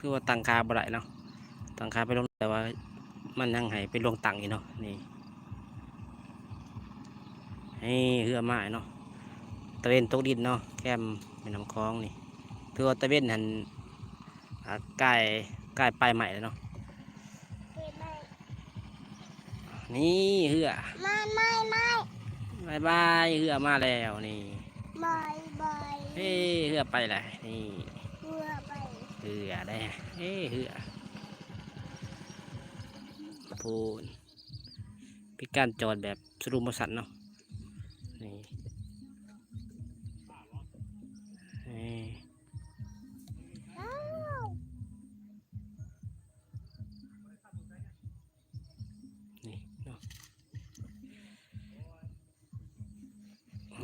คือว่าตังคาบ่ได้เนาะตังคาไปลงแต่ว่ามันยังให้ไปลงตังอีกเนาะนี่ให้เหือมาเนาะตะเวนตกดินเนาะแก้มแม่น้ำคลองนี่คือว่าตะเวนหันอ่าใกล้ใกล้ปลายใหม่แล้วเนาะนี่เหือไม่ไม่ไม่บายบายเหือมาแล้วนี่บายบายเฮ้เหือไปเลยนี่ เหือไปเหือได้เฮ้เหือพูนพิการจอดแบบสรุมสันเนาะนี่นี่นี่เนาะ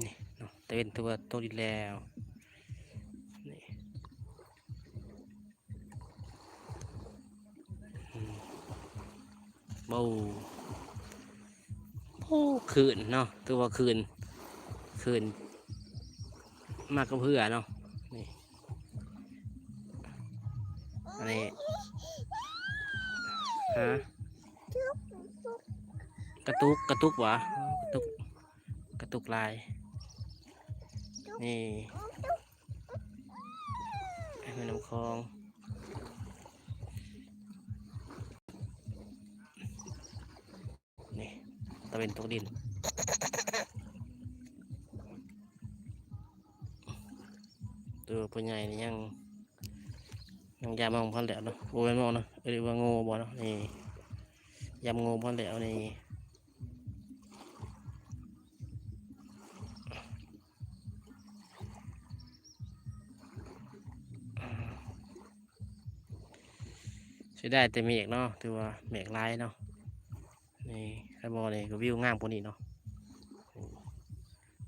นี่เนาะตะเวนตัวโตดีแล้วนี่อืม เบาโอ้คืนเนาะตัวาคืน คืน มากก็เพื่อเนาะนี่อันนี้ฮะจุ๊บจุ๊บกระตุกกระตุกวะกระตุกกระตุกลาย นี่แม่น้ำคลองะเวนตกดิน ตัวปัญญานี่ยังยังยามมองพันแล้วเนาะโอ้ยมองเนาะเรียกว่าโง่บ่เนาะนี่ยำโง่พันแล้วนี่ใช้ได้แต่เมฆเนาะถือว่าเมฆลายเนาะ นี่ใครบอเลยก็วิวงามกว่านี้เนาะ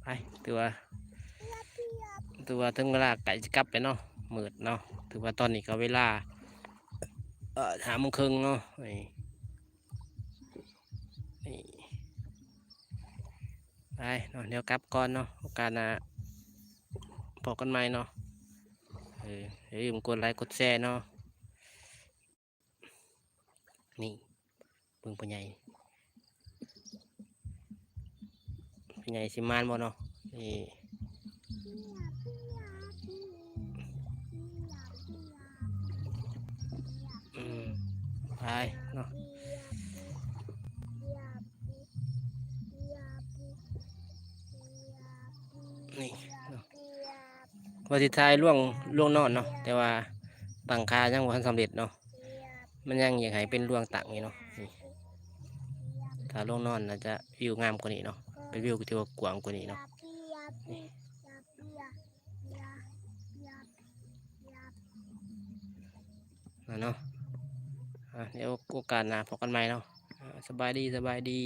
ไปถือว่าถือว่าถึงเวลาไก่จะกลับไปเนาะมืดเนาะถือว่าตอนนี้ก็เวลา เอ่อหามงครึ่งเนาะนี่นี่ไปเนาะเดี๋ยวกลับก่อนเนาะโอกาสน้าพบกันใหม่เนาะเอออย่าลืมกดไลค์กดแชร์เนาะนี่เบิ่งปัญญา ปัญญาสิมานบ่เนาะนี่อืมไปเนาะนี่เนาะว่าสิทายล่วงล่วงนอนเนาะแต่ว่าตังคายังบ่ทันสำเร็จเนาะมันยังอยากให้เป็นล่วงตังนี่เนาะถ้าล่วงนอนน่าจะวิวงามกว่านี้เนาะ ไป็นวิวที่ว่ากว้างกว่านี้เนาะนี่นะเนาะเดี๋ยวโอกาสหน้าพบกันใหม่เนาะสบายดีสบายดี